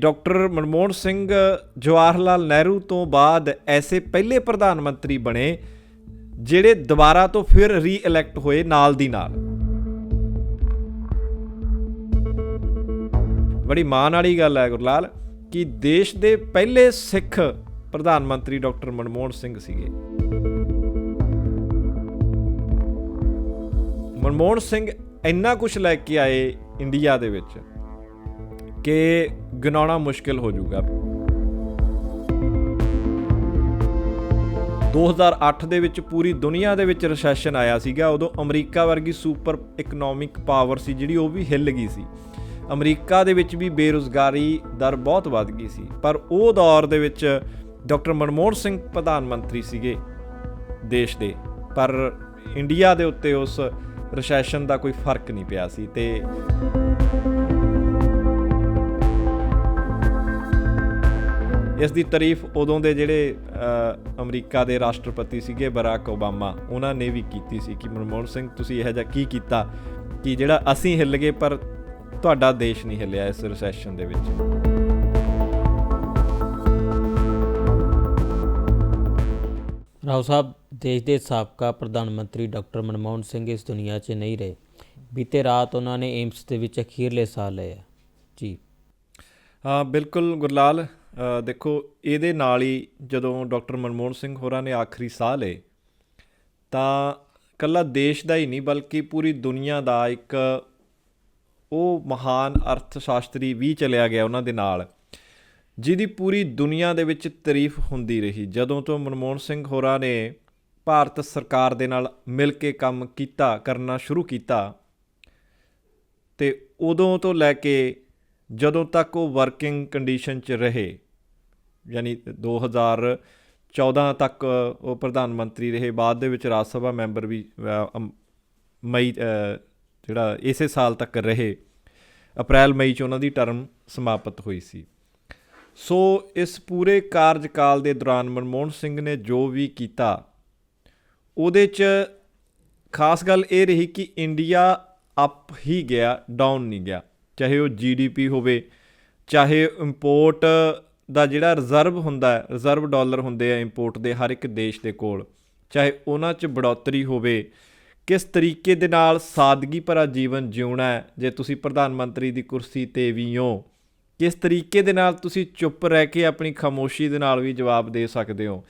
Doctor Manmohan Singh Jawahar Lal Nehru ਤੋਂ ਬਾਅਦ ਐਸੇ ਪਹਿਲੇ ਪ੍ਰਧਾਨ ਮੰਤਰੀ ਬਣੇ, ਜਿਹੜੇ ਦੁਬਾਰਾ ਤੋਂ ਫਿਰ ਰੀ-ਇਲੈਕਟ ਹੋਏ ਨਾਲ ਦੀ ਨਾਲ। ਬੜੀ ਮਾਣ ਵਾਲੀ ਗੱਲ ਹੈ ਗੁਰਲਾਲ, ਕਿ ਦੇਸ਼ ਦੇ ਪਹਿਲੇ ਸਿੱਖ ਪ੍ਰਧਾਨ ਮੰਤਰੀ ਡਾਕਟਰ ਮਨਮੋਹਨ ਸਿੰਘ ਸੀਗੇ। ਮਨਮੋਹਨ ਸਿੰਘ ਇੰਨਾ ਕੁਝ ਲੈ ਕੇ ਆਏ ਇੰਡੀਆ ਦੇ ਵਿੱਚ ਕਿ ਗਿਣਾਉਣਾ ਮੁਸ਼ਕਿਲ ਹੋ ਜਾਊਗਾ। 2008 ਦੇ ਵਿੱਚ ਪੂਰੀ ਦੁਨੀਆ ਦੇ ਵਿੱਚ ਰੈਸੈਸ਼ਨ ਆਇਆ ਸੀਗਾ। ਉਦੋਂ ਅਮਰੀਕਾ ਵਰਗੀ ਸੁਪਰ ਇਕਨੋਮਿਕ ਪਾਵਰ ਸੀ ਜਿਹੜੀ ਉਹ ਵੀ ਹਿੱਲ ਗਈ ਸੀ। ਅਮਰੀਕਾ ਦੇ ਵਿੱਚ ਵੀ ਬੇਰੁਜ਼ਗਾਰੀ ਦਰ ਬਹੁਤ ਵੱਧ ਗਈ ਸੀ। ਪਰ ਉਹ ਦੌਰ ਦੇ ਵਿੱਚ ਡਾਕਟਰ ਮਨਮੋਹਨ ਸਿੰਘ ਪ੍ਰਧਾਨ ਮੰਤਰੀ ਸੀਗੇ ਦੇਸ਼ ਦੇ। ਪਰ ਇੰਡੀਆ ਦੇ ਉੱਤੇ ਉਸ ਰੈਸੈਸ਼ਨ ਦਾ ਕੋਈ ਫ਼ਰਕ ਨਹੀਂ ਪਿਆ ਸੀ ਤੇ ਇਸ ਦੀ ਤਾਰੀਫ ਉਦੋਂ ਦੇ ਜਿਹੜੇ ਅਮਰੀਕਾ ਦੇ ਰਾਸ਼ਟਰਪਤੀ ਸੀਗੇ ਬਰਾਕ ਓਬਾਮਾ ਉਹਨਾਂ ਨੇ ਵੀ ਕੀਤੀ ਸੀ ਕਿ ਮਨਮੋਹਨ ਸਿੰਘ ਤੁਸੀਂ ਇਹੋ ਜਿਹਾ ਕੀ ਕੀਤਾ ਕਿ ਜਿਹੜਾ ਅਸੀਂ ਹਿੱਲ ਗਏ ਪਰ ਤੁਹਾਡਾ ਦੇਸ਼ ਨਹੀਂ ਹਿੱਲਿਆ ਇਸ ਰੈਸੈਸ਼ਨ ਦੇ ਵਿੱਚ? ਰਾਓ ਸਾਹਿਬ ਦੇਸ਼ ਦੇ ਸਾਬਕਾ ਪ੍ਰਧਾਨ ਮੰਤਰੀ ਡਾਕਟਰ ਮਨਮੋਹਨ ਸਿੰਘ ਇਸ ਦੁਨੀਆ 'ਚ ਨਹੀਂ ਰਹੇ। ਬੀਤੇ ਰਾਤ ਉਹਨਾਂ ਨੇ ਏਮਸ ਦੇ ਵਿੱਚ ਅਖੀਰਲੇ ਸਾਹ ਲਏ। ਜੀ। ਹਾਂ ਬਿਲਕੁਲ ਗੁਰਲਾਲ ਦੇਖੋ, ਇਹਦੇ ਨਾਲ ਹੀ ਜਦੋਂ ਡਾਕਟਰ ਮਨਮੋਹਨ ਸਿੰਘ ਹੋਰਾਂ ਨੇ ਆਖਰੀ ਸਾਹ ਲਏ, ਤਾਂ ਕੱਲਾ ਦੇਸ਼ ਦਾ ਹੀ ਨਹੀਂ, ਬਲਕਿ ਪੂਰੀ ਦੁਨੀਆ ਦਾ ਇੱਕ ਉਹ ਮਹਾਨ ਅਰਥ ਸ਼ਾਸਤਰੀ ਵੀ ਚਲਿਆ ਗਿਆ ਉਹਨਾਂ ਦੇ ਨਾਲ, ਜਿਹਦੀ ਪੂਰੀ ਦੁਨੀਆ ਦੇ ਵਿੱਚ ਤਾਰੀਫ ਹੁੰਦੀ ਰਹੀ। ਜਦੋਂ ਤੋਂ ਮਨਮੋਹਨ ਸਿੰਘ ਹੋਰਾਂ ਨੇ ਭਾਰਤ ਸਰਕਾਰ ਦੇ ਨਾਲ ਮਿਲ ਕੇ ਕੰਮ ਕੀਤਾ, ਕਰਨਾ ਸ਼ੁਰੂ ਕੀਤਾ, ਤੇ ਉਦੋਂ ਤੋਂ ਲੈ ਕੇ ਜਦੋਂ ਤੱਕ ਉਹ ਵਰਕਿੰਗ ਕੰਡੀਸ਼ਨ 'ਚ ਰਹੇ ਯਾਨੀ 2014 ਤੱਕ ਉਹ ਪ੍ਰਧਾਨ ਮੰਤਰੀ ਰਹੇ ਬਾਅਦ ਦੇ ਵਿੱਚ ਰਾਜ ਸਭਾ ਮੈਂਬਰ ਵੀ ਅ, ਮਈ ਜਿਹੜਾ ਇਸੇ ਸਾਲ ਤੱਕ ਰਹੇ ਅਪ੍ਰੈਲ ਮਈ 'ਚ ਉਹਨਾਂ ਦੀ ਟਰਮ ਸਮਾਪਤ ਹੋਈ ਸੀ। ਸੋ ਇਸ ਪੂਰੇ ਕਾਰਜਕਾਲ ਦੇ ਦੌਰਾਨ ਮਨਮੋਹਨ ਸਿੰਘ ਨੇ ਜੋ ਵੀ ਕੀਤਾ ਉਹਦੇ 'ਚ ਖਾਸ ਗੱਲ ਇਹ ਰਹੀ ਕਿ ਇੰਡੀਆ ਅਪ ਹੀ ਗਿਆ ਡਾਊਨ ਨਹੀਂ ਗਿਆ। ਚਾਹੇ ਉਹ ਜੀਡੀਪੀ ਹੋਵੇ ਚਾਹੇ ਇੰਪੋਰਟ ਦਾ ਜਿਹੜਾ ਰਿਜ਼ਰਵ ਹੁੰਦਾ ਹੈ ਰਿਜ਼ਰਵ ਡਾਲਰ ਹੁੰਦੇ ਆ ਇੰਪੋਰਟ ਦੇ ਹਰ ਇੱਕ ਦੇਸ਼ ਦੇ ਕੋਲ, ਚਾਹੇ ਉਹਨਾਂ 'ਚ ਬੜੋਤਰੀ ਹੋਵੇ, ਕਿਸ ਤਰੀਕੇ ਦੇ ਨਾਲ ਸਾਦਗੀ ਭਰਾ ਜੀਵਨ ਜਿਉਣਾ ਹੈ, ਜੇ ਤੁਸੀਂ ਪ੍ਰਧਾਨ ਮੰਤਰੀ ਦੀ ਕੁਰਸੀ ਤੇ ਵੀ ਹੋ, ਕਿਸ ਤਰੀਕੇ ਦੇ ਨਾਲ ਤੁਸੀਂ ਚੁੱਪ ਰਹਿ ਕੇ ਆਪਣੀ ਖਾਮੋਸ਼ੀ ਦੇ ਨਾਲ ਵੀ ਜਵਾਬ ਦੇ ਸਕਦੇ ਹੋ?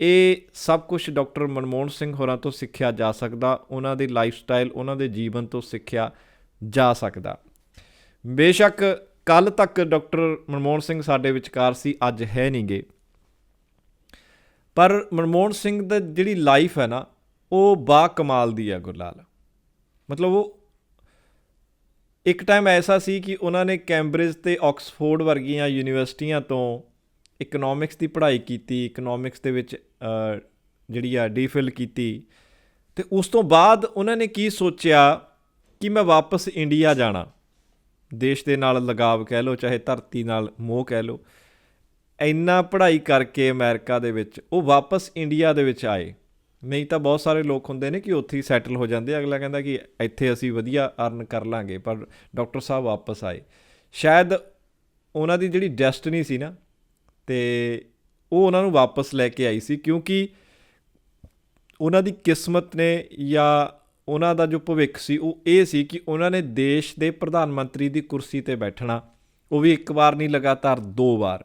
ਇਹ ਸਭ ਕੁਝ ਡਾਕਟਰ ਮਨਮੋਹਨ ਸਿੰਘ ਹੋਰਾਂ ਤੋਂ ਸਿੱਖਿਆ ਜਾ ਸਕਦਾ, ਉਹਨਾਂ ਦੀ ਲਾਈਫ ਸਟਾਈਲ ਉਹਨਾਂ ਦੇ ਜੀਵਨ ਤੋਂ ਸਿੱਖਿਆ ਜਾ ਸਕਦਾ। ਬੇਸ਼ੱਕ ਕੱਲ ਤੱਕ ਡਾਕਟਰ ਮਨਮੋਹਨ ਸਿੰਘ ਸਾਡੇ ਵਿਚਕਾਰ ਸੀ, ਅੱਜ ਹੈ ਨਹੀਂਗੇ ਪਰ ਮਨਮੋਹਨ ਸਿੰਘ ਦਾ ਜਿਹੜੀ ਲਾਈਫ ਹੈ ਨਾ, ਉਹ ਬਾ ਕਮਾਲ ਦੀ ਹੈ ਗੁਰਲਾਲ। ਮਤਲਬ ਉਹ ਇੱਕ ਟਾਈਮ ਐਸਾ ਸੀ ਕਿ ਉਹਨਾਂ ਨੇ ਕੈਂਬਰਿਜ ਤੇ ਆਕਸਫੋਰਡ ਵਰਗੀਆਂ ਯੂਨੀਵਰਸਿਟੀਆਂ ਤੋਂ ਇਕਨੋਮਿਕਸ ਦੀ ਪੜ੍ਹਾਈ ਕੀਤੀ ਇਕਨੋਮਿਕਸ ਦੇ ਵਿੱਚ ਜਿਹੜੀ ਆ ਡੀਫਿਲ ਕੀਤੀ। ਤੇ ਉਸ ਤੋਂ ਬਾਅਦ ਉਹਨਾਂ ਨੇ ਕੀ ਸੋਚਿਆ ਕਿ ਮੈਂ ਵਾਪਸ ਇੰਡੀਆ ਜਾਣਾ। ਦੇਸ਼ ਦੇ ਨਾਲ ਲਗਾਵ ਕਹਿ ਲਓ, ਚਾਹੇ ਧਰਤੀ ਨਾਲ ਮੋਹ ਕਹਿ ਲਓ, ਇੰਨਾ ਪੜ੍ਹਾਈ ਕਰਕੇ ਅਮਰੀਕਾ ਦੇ ਵਿੱਚ, ਉਹ ਵਾਪਸ ਇੰਡੀਆ ਦੇ ਵਿੱਚ ਆਏ। ਨਹੀਂ ਤਾਂ ਬਹੁਤ ਸਾਰੇ ਲੋਕ ਹੁੰਦੇ ਨੇ ਕਿ ਉੱਥੇ ਹੀ ਸੈਟਲ ਹੋ ਜਾਂਦੇ ਅਗਲਾ ਕਹਿੰਦਾ ਕਿ ਇੱਥੇ ਅਸੀਂ ਵਧੀਆ ਅਰਨ ਕਰ ਲਾਂਗੇ, ਪਰ ਡਾਕਟਰ ਸਾਹਿਬ ਵਾਪਸ ਆਏ। ਸ਼ਾਇਦ ਉਹਨਾਂ ਦੀ ਜਿਹੜੀ ਡੈਸਟਨੀ ਸੀ ਨਾ, ਤੇ ਉਹ ਉਹਨਾਂ ਨੂੰ ਵਾਪਸ ਲੈ ਕੇ ਆਈ ਸੀ, ਕਿਉਂਕਿ ਉਹਨਾਂ ਦੀ ਕਿਸਮਤ ਨੇ ਜਾਂ ਉਹਨਾਂ ਦਾ ਜੋ ਭਵਿੱਖ ਸੀ, ਉਹ ਇਹ ਸੀ ਕਿ ਉਹਨਾਂ ਨੇ ਦੇਸ਼ ਦੇ ਪ੍ਰਧਾਨ ਮੰਤਰੀ ਦੀ ਕੁਰਸੀ ਤੇ ਬੈਠਣਾ, ਉਹ ਵੀ ਇੱਕ ਵਾਰ ਨਹੀਂ, ਲਗਾਤਾਰ ਦੋ ਵਾਰ।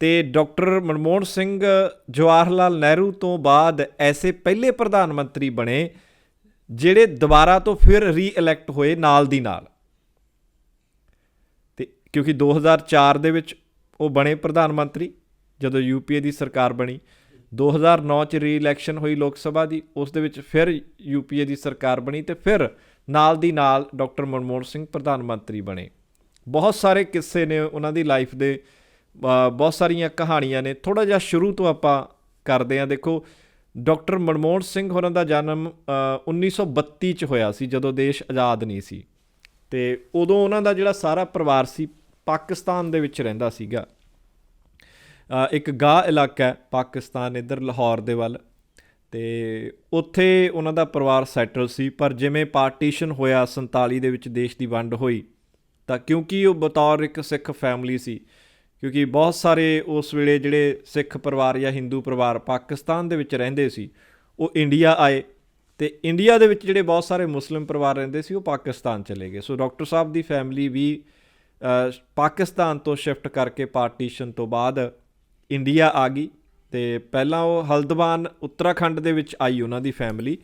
ਤੇ ਡਾਕਟਰ ਮਨਮੋਹਨ ਸਿੰਘ ਜਵਾਹਰ ਲਾਲ ਨਹਿਰੂ ਤੋਂ ਬਾਅਦ ਐਸੇ ਪਹਿਲੇ ਪ੍ਰਧਾਨ ਮੰਤਰੀ ਬਣੇ, ਜਿਹੜੇ ਦੁਬਾਰਾ ਤੋਂ ਫਿਰ ਰੀ-ਇਲੈਕਟ ਹੋਏ ਨਾਲ ਦੀ ਨਾਲ। ਤੇ ਕਿਉਂਕਿ 2004 ਦੇ ਵਿੱਚ ਉਹ ਬਣੇ ਪ੍ਰਧਾਨ ਮੰਤਰੀ, ਜਦੋਂ ਯੂਪੀਏ ਦੀ ਸਰਕਾਰ ਬਣੀ 2009 ਚ ਰੀ-ਇਲੈਕਸ਼ਨ ਹੋਈ ਲੋਕ ਸਭਾ ਦੀ ਉਸ ਦੇ ਵਿੱਚ ਫਿਰ ਯੂਪੀਏ ਦੀ ਸਰਕਾਰ ਬਣੀ ਤੇ ਫਿਰ ਨਾਲ ਦੀ ਨਾਲ ਡਾਕਟਰ ਮਨਮੋਹਨ ਸਿੰਘ ਪ੍ਰਧਾਨ ਮੰਤਰੀ ਬਣੇ। ਬਹੁਤ ਸਾਰੇ ਕਿੱਸੇ ਨੇ ਉਹਨਾਂ ਦੀ ਲਾਈਫ ਦੇ ਬਹੁਤ ਸਾਰੀਆਂ ਕਹਾਣੀਆਂ ਨੇ। ਥੋੜਾ ਜਿਹਾ ਸ਼ੁਰੂ ਤੋਂ ਆਪਾਂ ਕਰਦੇ ਹਾਂ। ਦੇਖੋ ਡਾਕਟਰ ਮਨਮੋਹਨ ਸਿੰਘ ਹੋਰਾਂ ਦਾ ਜਨਮ ਅ, 1932 ਚ ਹੋਇਆ ਸੀ ਜਦੋਂ ਦੇਸ਼ ਆਜ਼ਾਦ ਨਹੀਂ ਸੀ। ਤੇ ਉਦੋਂ ਉਹਨਾਂ ਦਾ ਜਿਹੜਾ ਸਾਰਾ ਪਰਿਵਾਰ ਸੀ ਪਾਕਿਸਤਾਨ ਦੇ ਵਿੱਚ ਰਹਿੰਦਾ ਸੀਗਾ। ਇੱਕ ਗਾਹ ਇਲਾਕਾ ਹੈ ਪਾਕਿਸਤਾਨ ਇੱਧਰ ਲਾਹੌਰ ਦੇ ਵੱਲ। ਤੇ ਉੱਥੇ ਉਹਨਾਂ ਦਾ ਪਰਿਵਾਰ ਸੈਟਲ ਸੀ, ਪਰ ਜਿਵੇਂ ਪਾਰਟੀਸ਼ਨ ਹੋਇਆ 47 ਦੇ ਵਿੱਚ ਦੇਸ਼ ਦੀ ਵੰਡ ਹੋਈ, ਤਾਂ ਕਿਉਂਕਿ ਉਹ ਬਤੌਰ ਇੱਕ ਸਿੱਖ ਫੈਮਿਲੀ ਸੀ, ਕਿਉਂਕਿ ਬਹੁਤ ਸਾਰੇ ਉਸ ਵੇਲੇ ਜਿਹੜੇ ਸਿੱਖ ਪਰਿਵਾਰ ਜਾਂ ਹਿੰਦੂ ਪਰਿਵਾਰ ਪਾਕਿਸਤਾਨ ਦੇ ਵਿੱਚ ਰਹਿੰਦੇ ਸੀ, ਉਹ ਇੰਡੀਆ ਆਏ। ਤੇ ਇੰਡੀਆ ਦੇ ਵਿੱਚ ਜਿਹੜੇ ਬਹੁਤ ਸਾਰੇ ਮੁਸਲਿਮ ਪਰਿਵਾਰ ਰਹਿੰਦੇ ਸੀ, ਉਹ ਪਾਕਿਸਤਾਨ ਚਲੇ ਗਏ। ਸੋ ਡਾਕਟਰ ਸਾਹਿਬ ਦੀ ਫੈਮਿਲੀ ਵੀ ਪਾਕਿਸਤਾਨ ਤੋਂ ਸ਼ਿਫਟ ਕਰਕੇ ਪਾਰਟੀਸ਼ਨ ਤੋਂ ਬਾਅਦ ਇੰਡੀਆ ਆ ਗਈ ਤੇ ਪਹਿਲਾਂ ਉਹ ਹਲਦਵਾਨ ਉੱਤਰਾਖੰਡ ਦੇ ਵਿੱਚ ਆਈ ਉਹਨਾਂ ਦੀ ਫੈਮਿਲੀ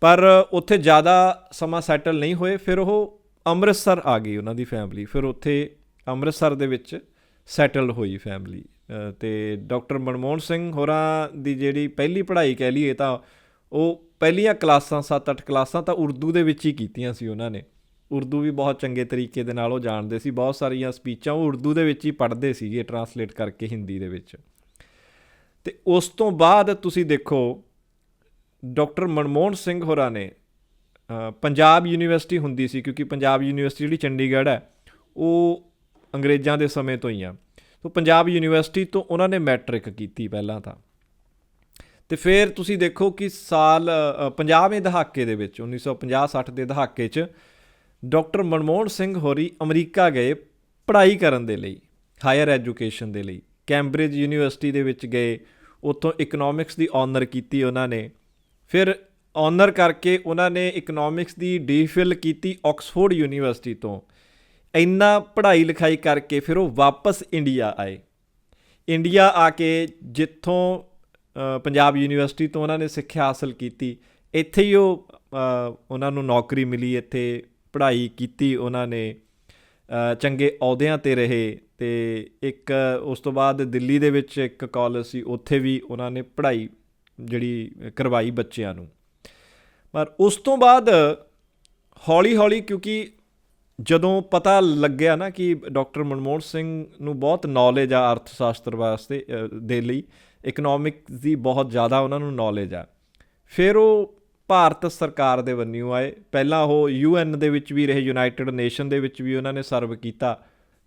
ਪਰ ਉੱਥੇ ਜ਼ਿਆਦਾ ਸਮਾਂ ਸੈਟਲ ਨਹੀਂ ਹੋਏ ਫਿਰ ਉਹ ਅੰਮ੍ਰਿਤਸਰ ਆ ਗਈ ਉਹਨਾਂ ਦੀ ਫੈਮਿਲੀ ਫਿਰ ਉੱਥੇ ਅੰਮ੍ਰਿਤਸਰ ਦੇ ਵਿੱਚ ਸੈਟਲ ਹੋਈ ਫੈਮਿਲੀ ਅ, ਤੇ ਡਾਕਟਰ ਮਨਮੋਹਨ ਸਿੰਘ ਹੋਰਾਂ ਦੀ ਜਿਹੜੀ ਪਹਿਲੀ ਪੜ੍ਹਾਈ ਕਹਿ ਲਈਏ ਤਾਂ ਉਹ ਪਹਿਲੀਆਂ ਕਲਾਸਾਂ 7-8 ਕਲਾਸਾਂ ਤਾਂ ਉਰਦੂ ਦੇ ਵਿੱਚ ਹੀ ਕੀਤੀਆਂ ਸੀ ਉਹਨਾਂ ਨੇ। ਉਰਦੂ ਵੀ ਬਹੁਤ ਚੰਗੇ ਤਰੀਕੇ ਦੇ ਨਾਲ ਉਹ ਜਾਣਦੇ ਸੀ। ਬਹੁਤ ਸਾਰੀਆਂ ਸਪੀਚਾਂ ਉਹ ਉਰਦੂ ਦੇ ਵਿੱਚ ਹੀ ਪੜ੍ਹਦੇ ਸੀਗੇ ਟਰਾਂਸਲੇਟ ਕਰਕੇ ਹਿੰਦੀ ਦੇ ਵਿੱਚ। ਤੇ ਉਸ ਤੋਂ ਬਾਅਦ ਤੁਸੀਂ ਦੇਖੋ ਡਾਕਟਰ ਮਨਮੋਹਨ ਸਿੰਘ ਹੋਰਾਂ ਨੇ ਪੰਜਾਬ ਯੂਨੀਵਰਸਿਟੀ ਹੁੰਦੀ ਸੀ ਕਿਉਂਕਿ ਪੰਜਾਬ ਯੂਨੀਵਰਸਿਟੀ ਜਿਹੜੀ ਚੰਡੀਗੜ੍ਹ ਹੈ ਉਹ ਅੰਗਰੇਜ਼ਾਂ ਦੇ ਸਮੇਂ ਤੋਂ ਹੀ ਆ। ਸੋ ਪੰਜਾਬ ਯੂਨੀਵਰਸਿਟੀ ਤੋਂ ਉਹਨਾਂ ਨੇ ਮੈਟ੍ਰਿਕ ਕੀਤੀ ਪਹਿਲਾਂ ਤਾਂ। ਤੇ ਫਿਰ ਤੁਸੀਂ ਦੇਖੋ ਕਿ ਸਾਲ ਅ, 50ਵੇਂ ਦਹਾਕੇ ਦੇ ਵਿੱਚ 1950-60 ਦੇ ਦਹਾਕੇ 'ਚ ਡਾਕਟਰ ਮਨਮੋਹਨ ਸਿੰਘ ਹੋਰੀ ਅਮਰੀਕਾ ਗਏ ਪੜ੍ਹਾਈ ਕਰਨ ਦੇ ਲਈ, ਹਾਇਰ ਐਜੂਕੇਸ਼ਨ ਦੇ ਲਈ। ਕੈਂਬਰਿਜ ਯੂਨੀਵਰਸਿਟੀ ਦੇ ਵਿੱਚ ਗਏ, ਉੱਥੋਂ ਇਕਨੋਮਿਕਸ ਦੀ ਆਨਰ ਕੀਤੀ ਉਹਨਾਂ ਨੇ। ਫਿਰ ਆਨਰ ਕਰਕੇ ਉਹਨਾਂ ਨੇ ਇਕਨੋਮਿਕਸ ਦੀ ਡੀਫਿਲ ਕੀਤੀ ਆਕਸਫੋਰਡ ਯੂਨੀਵਰਸਿਟੀ ਤੋਂ। ਇੰਨਾ ਪੜ੍ਹਾਈ ਲਿਖਾਈ ਕਰਕੇ ਫਿਰ ਉਹ ਵਾਪਸ ਇੰਡੀਆ ਆਏ। ਇੰਡੀਆ ਆ ਕੇ ਜਿੱਥੋਂ ਪੰਜਾਬ ਯੂਨੀਵਰਸਿਟੀ ਤੋਂ ਉਹਨਾਂ ਨੇ ਸਿੱਖਿਆ ਹਾਸਲ ਕੀਤੀ। ਇੱਥੇ ਹੀ ਉਹ ਉਹਨਾਂ ਨੂੰ ਨੌਕਰੀ ਮਿਲੀ ਇੱਥੇ। ਪੜ੍ਹਾਈ ਕੀਤੀ ਉਹਨਾਂ ਨੇ ਚੰਗੇ ਅਹੁਦਿਆਂ ਤੇ ਰਹੇ ਤੇ ਇੱਕ ਉਸ ਤੋਂ ਬਾਅਦ ਦਿੱਲੀ ਦੇ ਵਿੱਚ ਇੱਕ ਕਾਲਜ ਸੀ, ਉੱਥੇ ਵੀ ਉਹਨਾਂ ਨੇ ਪੜ੍ਹਾਈ ਜਿਹੜੀ ਕਰਵਾਈ ਬੱਚਿਆਂ ਨੂੰ। ਪਰ ਉਸ ਤੋਂ ਬਾਅਦ ਹੌਲੀ ਹੌਲੀ ਕਿਉਂਕਿ ਜਦੋਂ ਪਤਾ ਲੱਗਿਆ ਨਾ ਕਿ ਡਾਕਟਰ ਮਨਮੋਹਨ ਸਿੰਘ ਨੂੰ ਬਹੁਤ ਨੌਲੇਜ ਆ ਅਰਥ ਸ਼ਾਸਤਰ ਵਾਸਤੇ ਦੇ ਲਈ ਇਕਨੋਮਿਕਸ ਦੀ ਬਹੁਤ ਜ਼ਿਆਦਾ ਉਹਨਾਂ ਨੂੰ ਨੌਲੇਜ ਆ, ਫਿਰ ਉਹ ਭਾਰਤ ਸਰਕਾਰ ਦੇ ਬੰਨਿਓ ਆਏ। ਪਹਿਲਾਂ ਉਹ ਯੂਐਨ ਦੇ ਵਿੱਚ ਵੀ ਰਹੇ, ਯੂਨਾਈਟਿਡ ਨੇਸ਼ਨ ਦੇ ਵਿੱਚ ਵੀ ਉਹਨਾਂ ਨੇ ਸਰਵ ਕੀਤਾ।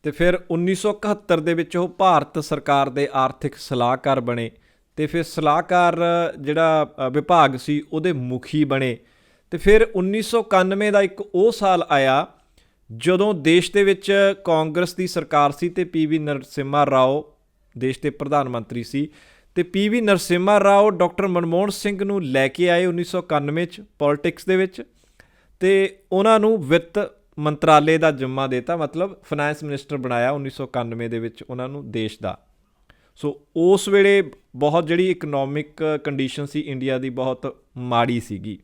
ਤੇ ਫਿਰ 1971 ਦੇ ਵਿੱਚ ਉਹ ਭਾਰਤ ਸਰਕਾਰ ਦੇ ਆਰਥਿਕ ਸਲਾਹਕਾਰ ਬਣੇ। ਤੇ ਫਿਰ ਸਲਾਹਕਾਰ ਜਿਹੜਾ ਵਿਭਾਗ ਸੀ, ਉਹਦੇ ਮੁਖੀ ਬਣੇ। ਤੇ ਫਿਰ 1991 ਦਾ ਇੱਕ ਉਹ ਸਾਲ ਆਇਆ, ਜਦੋਂ ਦੇਸ਼ ਦੇ ਵਿੱਚ ਕਾਂਗਰਸ ਦੀ ਸਰਕਾਰ ਸੀ ਤੇ ਪੀਵੀ ਨਰਸਿਮਹਾ ਰਾਓ, ਦੇਸ਼ ਦੇ ਪ੍ਰਧਾਨ ਮੰਤਰੀ ਸੀ ਤੇ ਪੀਵੀ ਨਰਸਿਮਾ ਰਾਓ, ਡਾਕਟਰ ਮਨਮੋਹਨ ਸਿੰਘ ਨੂੰ ਲੈ ਕੇ ਆਏ 1991 ਚ ਪੋਲਿਟਿਕਸ ਦੇ ਵਿੱਚ ਤੇ ਉਹਨਾਂ ਨੂੰ ਵਿੱਤ ਮੰਤਰਾਲੇ ਦਾ ਜ਼ਿੰਮਾ ਦਿੱਤਾ, ਮਤਲਬ ਫਾਈਨੈਂਸ ਮਿਨਿਸਟਰ ਬਣਾਇਆ 1991 ਦੇ ਵਿੱਚ ਉਹਨਾਂ ਨੂੰ ਦੇਸ਼ ਦਾ। ਸੋ ਉਸ ਵੇਲੇ ਬਹੁਤ ਜਿਹੜੀ ਇਕਨੋਮਿਕ ਕੰਡੀਸ਼ਨ ਸੀ ਇੰਡੀਆ ਦੀ ਬਹੁਤ ਮਾੜੀ ਸੀਗੀ।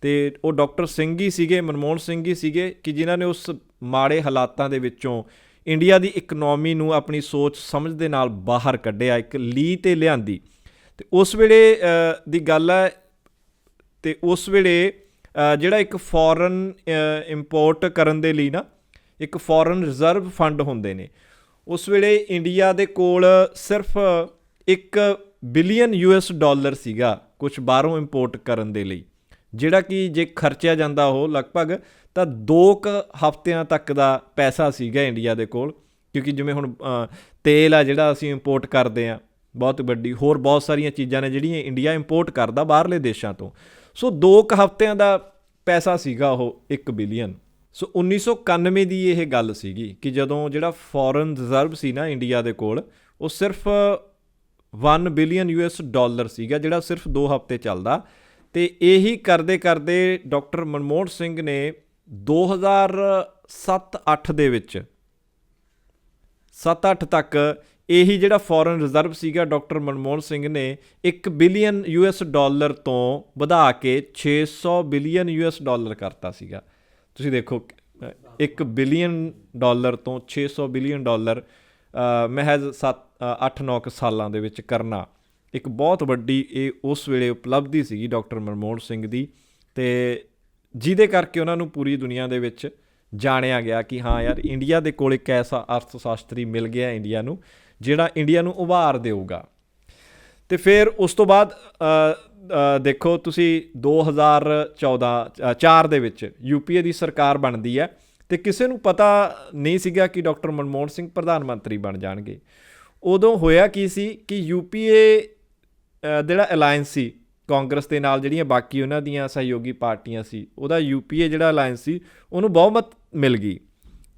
ਤੇ ਉਹ ਡਾਕਟਰ ਸਿੰਘ ਹੀ ਸੀਗੇ, ਮਨਮੋਹਨ ਸਿੰਘ ਹੀ ਸੀਗੇ ਕਿ ਜਿਨ੍ਹਾਂ ਨੇ ਉਸ ਮਾੜੇ ਹਾਲਾਤਾਂ ਦੇ ਵਿੱਚੋਂ ਇੰਡੀਆ ਦੀ ਇਕਨੋਮੀ ਨੂੰ ਆਪਣੀ ਸੋਚ ਸਮਝ ਦੇ ਨਾਲ ਬਾਹਰ ਕੱਢਿਆ, ਇੱਕ ਲੀ ਤੇ ਲਿਆਂਦੀ। ਤੇ ਉਸ ਵੇਲੇ ਦੀ ਗੱਲ ਹੈ, ਤੇ ਉਸ ਵੇਲੇ ਜਿਹੜਾ ਇੱਕ ਫੋਰਨ ਇੰਪੋਰਟ ਕਰਨ ਦੇ ਲਈ ਨਾ, ਇੱਕ ਫੋਰਨ ਰਿਜ਼ਰਵ ਫੰਡ ਹੁੰਦੇ ਨੇ, ਉਸ ਵੇਲੇ ਇੰਡੀਆ ਦੇ ਕੋਲ ਸਿਰਫ 1 ਬਿਲੀਅਨ ਯੂਐਸ ਡਾਲਰ ਸੀਗਾ ਕੁਝ ਬਾਹਰੋਂ ਇੰਪੋਰਟ ਕਰਨ ਦੇ ਲਈ, ਜਿਹੜਾ ਕਿ ਜੇ ਖਰਚਿਆ ਜਾਂਦਾ ਉਹ ਲਗਭਗ ਤਾਂ 2 ਕ ਹਫ਼ਤਿਆਂ ਤੱਕ ਦਾ ਪੈਸਾ ਸੀਗਾ ਇੰਡੀਆ ਦੇ ਕੋਲ, ਕਿਉਂਕਿ ਜਿਵੇਂ ਹੁਣ ਤੇਲ ਆ ਜਿਹੜਾ ਅਸੀਂ ਇੰਪੋਰਟ ਕਰਦੇ ਆ ਬਹੁਤ ਵੱਡੀ, ਹੋਰ ਬਹੁਤ ਸਾਰੀਆਂ ਚੀਜ਼ਾਂ ਨੇ ਜਿਹੜੀਆਂ ਇੰਡੀਆ ਇੰਪੋਰਟ ਕਰਦਾ ਬਾਹਰਲੇ ਦੇਸ਼ਾਂ ਤੋਂ। ਸੋ 2 ਕ ਹਫ਼ਤਿਆਂ ਦਾ ਪੈਸਾ ਸੀਗਾ ਉਹ 1 ਬਿਲੀਅਨ ਸੋ 1991 ਦੀ ਇਹ ਗੱਲ ਸੀਗੀ ਕਿ ਜਦੋਂ ਜਿਹੜਾ ਫੋਰਨ ਰਿਜ਼ਰਵ ਸੀ ਨਾ ਇੰਡੀਆ ਦੇ ਕੋਲ, ਉਹ ਸਿਰਫ 1 ਬਿਲੀਅਨ ਯੂਐਸ ਡਾਲਰ ਸੀਗਾ, ਜਿਹੜਾ ਸਿਰਫ 2 ਹਫ਼ਤੇ ਚੱਲਦਾ। ਤੇ ਇਹੀ ਕਰਦੇ ਕਰਦੇ ਡਾਕਟਰ ਮਨਮੋਹਨ ਸਿੰਘ ਨੇ 2007-8 ਦੇ ਵਿੱਚ। 7-8 ਤੱਕ ਇਹੀ ਜਿਹੜਾ ਫੋਰਨ ਰਿਜ਼ਰਵ ਸੀਗਾ ਡਾਕਟਰ ਮਨਮੋਹਨ ਸਿੰਘ ਨੇ 1 ਬਿਲੀਅਨ ਯੂਐਸ ਡਾਲਰ ਤੋਂ ਵਧਾ ਕੇ 600 ਬਿਲੀਅਨ ਯੂਐਸ ਡਾਲਰ ਕਰਤਾ ਸੀਗਾ। ਤੁਸੀਂ ਦੇਖੋ 1 ਬਿਲੀਅਨ ਡਾਲਰ ਤੋਂ 600 ਬਿਲੀਅਨ ਡਾਲਰ ਅ, ਮਹਿਜ਼ 7 8-9 ਸਾਲਾਂ ਦੇ ਵਿੱਚ ਕਰਨਾ। ਇੱਕ ਬਹੁਤ ਵੱਡੀ ਇਹ ਉਸ ਵੇਲੇ ਉਪਲਬਧੀ ਸੀਗੀ ਡਾਕਟਰ ਮਨਮੋਹਨ ਸਿੰਘ ਦੀ। ਤੇ ਜਿਹਦੇ ਕਰਕੇ ਉਹਨਾਂ ਨੂੰ ਪੂਰੀ ਦੁਨੀਆ ਦੇ ਵਿੱਚ ਜਾਣਿਆ ਗਿਆ ਕਿ ਹਾਂ ਯਾਰ ਇੰਡੀਆ ਦੇ ਕੋਲ ਇੱਕ ਐਸਾ ਅਰਥ ਸ਼ਾਸਤਰੀ ਮਿਲ ਗਿਆ ਇੰਡੀਆ ਨੂੰ ਜਿਹੜਾ ਇੰਡੀਆ ਨੂੰ ਉਭਾਰ ਦੇਊਗਾ। ਤੇ ਫਿਰ ਉਸ ਤੋਂ ਬਾਅਦ ਦੇਖੋ ਤੁਸੀਂ 2014 ਅ, 4 ਦੇ ਵਿੱਚ ਯੂਪੀਏ ਦੀ ਸਰਕਾਰ ਬਣਦੀ ਹੈ ਤੇ ਕਿਸੇ ਨੂੰ ਪਤਾ ਨਹੀਂ ਸੀਗਾ ਕਿ ਡਾਕਟਰ ਮਨਮੋਹਨ ਸਿੰਘ ਪ੍ਰਧਾਨ ਮੰਤਰੀ ਬਣ ਜਾਣਗੇ। ਉਦੋਂ ਹੋਇਆ ਕੀ ਸੀ ਕਿ ਯੂਪੀਏ ਅ, ਜਿਹੜਾ ਅਲਾਈਅੰਸ ਸੀ ਕਾਂਗਰਸ ਦੇ ਨਾਲ ਜਿਹੜੀਆਂ ਬਾਕੀ ਉਹਨਾਂ ਦੀਆਂ ਸਹਿਯੋਗੀ ਪਾਰਟੀਆਂ ਸੀ, ਉਹਦਾ ਯੂਪੀਏ ਜਿਹੜਾ ਅਲਾਈਅੰਸ ਸੀ, ਉਹਨੂੰ ਬਹੁਮਤ ਮਿਲ ਗਈ।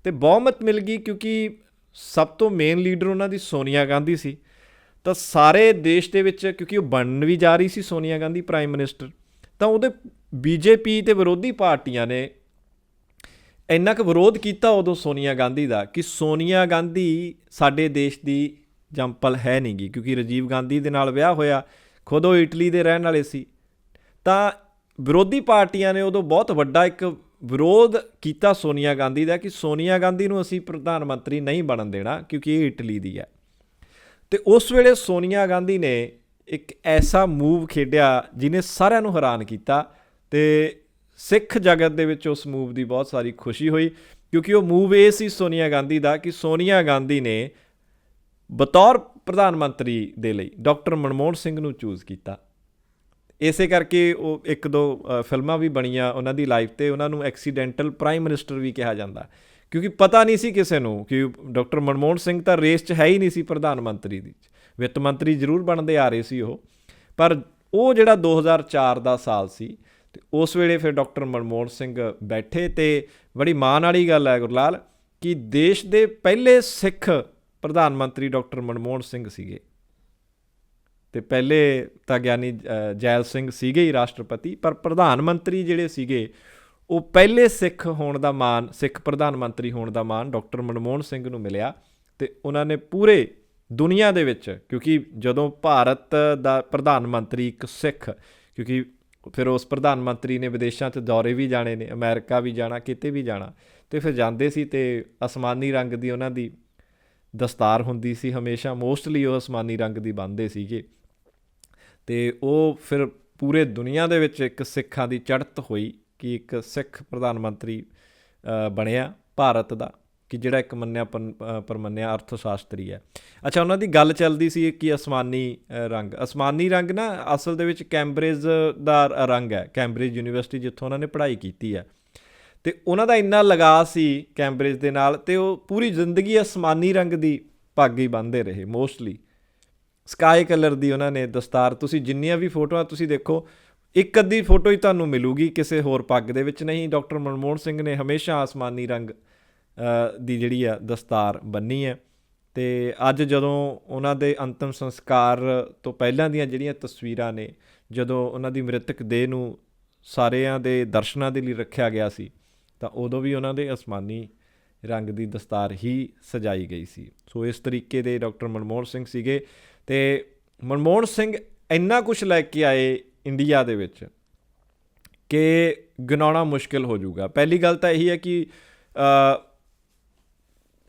ਤੇ ਬਹੁਮਤ ਮਿਲ ਗਈ ਕਿਉਂਕਿ ਸਭ ਤੋਂ ਮੇਨ ਲੀਡਰ ਉਹਨਾਂ ਦੀ ਸੋਨੀਆ ਗਾਂਧੀ ਸੀ। ਤਾਂ ਸਾਰੇ ਦੇਸ਼ ਦੇ ਵਿੱਚ ਕਿਉਂਕਿ ਉਹ ਬਣਨ ਵੀ ਜਾ ਰਹੀ ਸੀ ਸੋਨੀਆ ਗਾਂਧੀ ਪ੍ਰਾਈਮ ਮਿਨਿਸਟਰ ਤਾਂ ਉਹਦੇ ਬੀਜੇਪੀ ਤੇ ਵਿਰੋਧੀ ਪਾਰਟੀਆਂ ਨੇ ਇੰਨਾ ਕੁ ਵਿਰੋਧ ਕੀਤਾ ਉਦੋਂ ਸੋਨੀਆ ਗਾਂਧੀ ਦਾ ਕਿ ਸੋਨੀਆ ਗਾਂਧੀ ਸਾਡੇ ਦੇਸ਼ ਦੀ ਜੰਪਲ ਹੈ ਨਹੀਂਗੀ ਕਿਉਂਕਿ ਰਾਜੀਵ ਗਾਂਧੀ ਦੇ ਨਾਲ ਵਿਆਹ ਹੋਇਆ ਖੁਦ ਉਹ ਇਟਲੀ ਦੇ ਰਹਿਣ ਵਾਲੇ ਸੀ। ਤਾਂ ਵਿਰੋਧੀ ਪਾਰਟੀਆਂ ਨੇ ਉਦੋਂ ਬਹੁਤ ਵੱਡਾ ਇੱਕ ਵਿਰੋਧ ਕੀਤਾ ਸੋਨੀਆ ਗਾਂਧੀ ਦਾ ਕਿ ਸੋਨੀਆ ਗਾਂਧੀ ਨੂੰ ਅਸੀਂ ਪ੍ਰਧਾਨ ਮੰਤਰੀ ਨਹੀਂ ਬਣਨ ਦੇਣਾ ਕਿਉਂਕਿ ਇਹ ਇਟਲੀ ਦੀ ਹੈ। ਤੇ ਉਸ ਵੇਲੇ ਸੋਨੀਆ ਗਾਂਧੀ ਨੇ ਇੱਕ ਐਸਾ ਮੂਵ ਖੇਡਿਆ ਜਿਹਨੇ ਸਾਰਿਆਂ ਨੂੰ ਹੈਰਾਨ ਕੀਤਾ ਤੇ ਸਿੱਖ ਜਗਤ ਦੇ ਵਿੱਚ ਉਸ ਮੂਵ ਦੀ ਬਹੁਤ ਸਾਰੀ ਖੁਸ਼ੀ ਹੋਈ ਕਿਉਂਕਿ ਉਹ ਮੂਵ ਇਹ ਸੀ ਸੋਨੀਆ ਗਾਂਧੀ ਦਾ ਕਿ ਸੋਨੀਆ ਗਾਂਧੀ ਨੇ ਬਤੌਰ ਪ੍ਰਧਾਨ ਮੰਤਰੀ ਦੇ ਲਈ ਡਾਕਟਰ ਮਨਮੋਹਨ ਸਿੰਘ ਨੂੰ ਚੂਜ਼ ਕੀਤਾ। ਇਸੇ ਕਰਕੇ ਉਹ ਇੱਕ ਦੋ ਫਿਲਮਾਂ ਵੀ ਬਣੀਆਂ ਉਹਨਾਂ ਦੀ ਲਾਈਫ ਤੇ, ਉਹਨਾਂ ਨੂੰ ਐਕਸੀਡੈਂਟਲ ਪ੍ਰਾਈਮ ਮਿਨਿਸਟਰ ਵੀ ਕਿਹਾ ਜਾਂਦਾ। ਕਿਉਂਕਿ ਪਤਾ ਨਹੀਂ ਸੀ ਕਿਸੇ ਨੂੰ ਕਿ ਡਾਕਟਰ ਮਨਮੋਹਨ ਸਿੰਘ ਤਾਂ ਰੇਸ 'ਚ ਹੈ ਹੀ ਨਹੀਂ ਸੀ ਪ੍ਰਧਾਨ ਮੰਤਰੀ ਦੀ। ਵਿੱਤ ਮੰਤਰੀ ਜ਼ਰੂਰ ਬਣਦੇ ਆ ਰਹੇ ਸੀ ਉਹ। ਪਰ ਉਹ ਜਿਹੜਾ 2004 ਦਾ ਸਾਲ ਸੀ, ਤੇ ਉਸ ਵੇਲੇ ਫਿਰ ਡਾਕਟਰ ਮਨਮੋਹਨ ਸਿੰਘ ਬੈਠੇ ਤੇ ਬੜੀ ਮਾਣ ਵਾਲੀ ਗੱਲ ਹੈ ਗੁਰਲਾਲ, ਕਿ ਦੇਸ਼ ਦੇ ਪਹਿਲੇ ਸਿੱਖ ਪ੍ਰਧਾਨ ਮੰਤਰੀ ਡਾਕਟਰ ਮਨਮੋਹਨ ਸਿੰਘ ਸੀਗੇ। ਤੇ ਪਹਿਲੇ ਤਾਂ ਗਿਆਨੀ ਜੈਲ ਸਿੰਘ ਸੀਗੇ ਹੀ ਰਾਸ਼ਟਰਪਤੀ, ਪਰ ਪ੍ਰਧਾਨ ਮੰਤਰੀ ਜਿਹੜੇ ਸੀਗੇ, ਉਹ ਪਹਿਲੇ ਸਿੱਖ ਹੋਣ ਦਾ ਮਾਣ, ਸਿੱਖ ਪ੍ਰਧਾਨ ਮੰਤਰੀ ਹੋਣ ਦਾ ਮਾਣ ਡਾਕਟਰ ਮਨਮੋਹਨ ਸਿੰਘ ਨੂੰ ਮਿਲਿਆ ਤੇ ਉਹਨਾਂ ਨੇ ਪੂਰੇ ਦੁਨੀਆ ਦੇ ਵਿੱਚ, ਕਿਉਂਕਿ ਜਦੋਂ ਭਾਰਤ ਦਾ ਪ੍ਰਧਾਨ ਮੰਤਰੀ ਇੱਕ ਸਿੱਖ, ਕਿਉਂਕਿ ਫਿਰ ਉਸ ਪ੍ਰਧਾਨ ਮੰਤਰੀ ਨੇ ਵਿਦੇਸ਼ਾਂ 'ਚ ਦੌਰੇ ਵੀ ਜਾਣੇ ਨੇ, ਅਮਰੀਕਾ ਵੀ ਜਾਣਾ, ਕਿਤੇ ਵੀ ਜਾਣਾ, ਤੇ ਫਿਰ ਜਾਂਦੇ ਸੀ ਤੇ ਅਸਮਾਨੀ ਰੰਗ ਦੀ ਉਹਨਾਂ ਦੀ ਦਸਤਾਰ ਹੁੰਦੀ ਸੀ ਹਮੇਸ਼ਾ ਮੋਸਟਲੀ ਉਹ ਅਸਮਾਨੀ ਰੰਗ ਦੀ ਬੰਨਦੇ ਸੀਗੇ। ਤੇ ਉਹ ਫਿਰ ਪੂਰੇ ਦੁਨੀਆ ਦੇ ਵਿੱਚ ਇੱਕ ਸਿੱਖਾਂ ਦੀ ਚੜ੍ਹਤ ਹੋਈ ਕਿ ਇੱਕ ਸਿੱਖ ਪ੍ਰਧਾਨ ਮੰਤਰੀ ਬਣਿਆ ਭਾਰਤ ਦਾ ਕਿ ਜਿਹੜਾ ਇੱਕ ਮੰਨਿਆ ਪਨ- ਅ, ਪਰਮੰਨਿਆ ਅਰਥ ਸ਼ਾਸਤਰੀ ਹੈ। ਅੱਛਾ ਉਹਨਾਂ ਦੀ ਗੱਲ ਚੱਲਦੀ ਸੀ ਕਿ ਅਸਮਾਨੀ ਰੰਗ। ਅਸਮਾਨੀ ਰੰਗ ਨਾ ਅਸਲ ਦੇ ਵਿੱਚ ਕੈਂਬਰਿਜ ਦਾ ਰੰਗ ਹੈ। ਕੈਂਬਰਿਜ ਯੂਨੀਵਰਸਿਟੀ ਜਿੱਥੋਂ ਉਹਨਾਂ ਨੇ ਪੜ੍ਹਾਈ ਕੀਤੀ ਹੈ। ਤੇ ਉਹਨਾਂ ਦਾ ਇੰਨਾ ਲਗਾਅ ਸੀ ਕੈਂਬਰਿਜ ਦੇ ਨਾਲ ਤੇ ਉਹ ਪੂਰੀ ਜ਼ਿੰਦਗੀ ਅਸਮਾਨੀ ਰੰਗ ਦੀ ਪੱਗ ਬੰਨਦੇ ਰਹੇ ਮੋਸਟਲੀ ਸਕਾਈ ਕਲਰ ਦੀ ਉਹਨਾਂ ਨੇ ਦਸਤਾਰ, ਤੁਸੀਂ ਜਿੰਨੀਆਂ ਵੀ ਫੋਟੋਆਂ ਤੁਸੀਂ ਦੇਖੋ, ਇੱਕ ਅੱਧੀ ਫੋਟੋ ਹੀ ਤੁਹਾਨੂੰ ਮਿਲੂਗੀ ਕਿਸੇ ਹੋਰ ਪੱਗ ਦੇ ਵਿੱਚ। ਨਹੀਂ, ਡਾਕਟਰ ਮਨਮੋਹਨ ਸਿੰਘ ਨੇ ਹਮੇਸ਼ਾ ਆਸਮਾਨੀ ਰੰਗ ਦੀ ਜਿਹੜੀ ਆ ਦਸਤਾਰ ਬੰਨੀ ਹੈ। ਤੇ ਅੱਜ ਜਦੋਂ ਉਹਨਾਂ ਦੇ ਅੰਤਮ ਸੰਸਕਾਰ ਤੋਂ ਪਹਿਲਾਂ ਦੀਆਂ ਜਿਹੜੀਆਂ ਤਸਵੀਰਾਂ ਨੇ, ਜਦੋਂ ਉਹਨਾਂ ਦੀ ਮ੍ਰਿਤਕ ਦੇਹ ਨੂੰ ਸਾਰਿਆਂ ਦੇ ਦਰਸ਼ਨਾਂ ਦੇ ਲਈ ਰੱਖਿਆ ਗਿਆ ਸੀ ਤਾਂ ਉਦੋਂ ਵੀ ਉਹਨਾਂ ਦੇ ਅਸਮਾਨੀ ਰੰਗ ਦੀ ਦਸਤਾਰ ਹੀ ਸਜਾਈ ਗਈ ਸੀ। ਸੋ ਇਸ ਤਰੀਕੇ ਦੇ ਡਾਕਟਰ ਮਨਮੋਹਨ ਸਿੰਘ ਸੀਗੇ ਤੇ ਮਨਮੋਹਨ ਸਿੰਘ ਇੰਨਾ ਕੁਝ ਲੈ ਕੇ ਆਏ ਇੰਡੀਆ ਦੇ ਵਿੱਚ ਕਿ ਗਿਣਾਉਣਾ ਮੁਸ਼ਕਿਲ ਹੋ ਜਾਊਗਾ। ਪਹਿਲੀ ਗੱਲ ਤਾਂ ਇਹੀ ਹੈ ਕਿ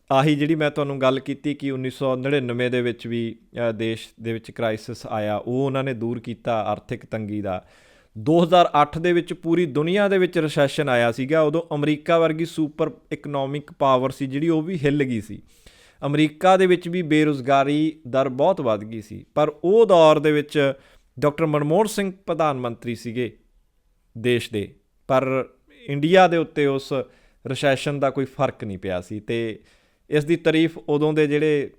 ਆਹੀ ਜਿਹੜੀ ਮੈਂ ਤੁਹਾਨੂੰ ਗੱਲ ਕੀਤੀ ਕਿ 1999 ਦੇ ਵਿੱਚ ਵੀ ਦੇਸ਼ ਦੇ ਵਿੱਚ ਕ੍ਰਾਈਸਿਸ ਆਇਆ, ਉਹ ਉਹਨਾਂ ਨੇ ਦੂਰ ਕੀਤਾ ਆਰਥਿਕ ਤੰਗੀ ਦਾ। 2008 ਦੇ ਵਿੱਚ ਪੂਰੀ ਦੁਨੀਆ ਦੇ ਵਿੱਚ ਰੈਸੈਸ਼ਨ ਆਇਆ ਸੀਗਾ। ਉਦੋਂ ਅਮਰੀਕਾ ਵਰਗੀ ਸੁਪਰ ਇਕਨੋਮਿਕ ਪਾਵਰ ਸੀ ਜਿਹੜੀ ਉਹ ਵੀ ਹਿੱਲ ਗਈ ਸੀ। ਅਮਰੀਕਾ ਦੇ ਵਿੱਚ ਵੀ ਬੇਰੁਜ਼ਗਾਰੀ ਦਰ ਬਹੁਤ ਵੱਧ ਗਈ ਸੀ। ਪਰ ਉਹ ਦੌਰ ਦੇ ਵਿੱਚ ਡਾਕਟਰ ਮਨਮੋਹਨ ਸਿੰਘ ਪ੍ਰਧਾਨ ਮੰਤਰੀ ਸੀਗੇ ਦੇਸ਼ ਦੇ। ਪਰ ਇੰਡੀਆ ਦੇ ਉੱਤੇ ਉਸ ਰੈਸੈਸ਼ਨ ਦਾ ਕੋਈ ਫ਼ਰਕ ਨਹੀਂ ਪਿਆ ਸੀ ਤੇ ਇਸ ਦੀ ਤਾਰੀਫ ਉਦੋਂ ਦੇ ਜਿਹੜੇ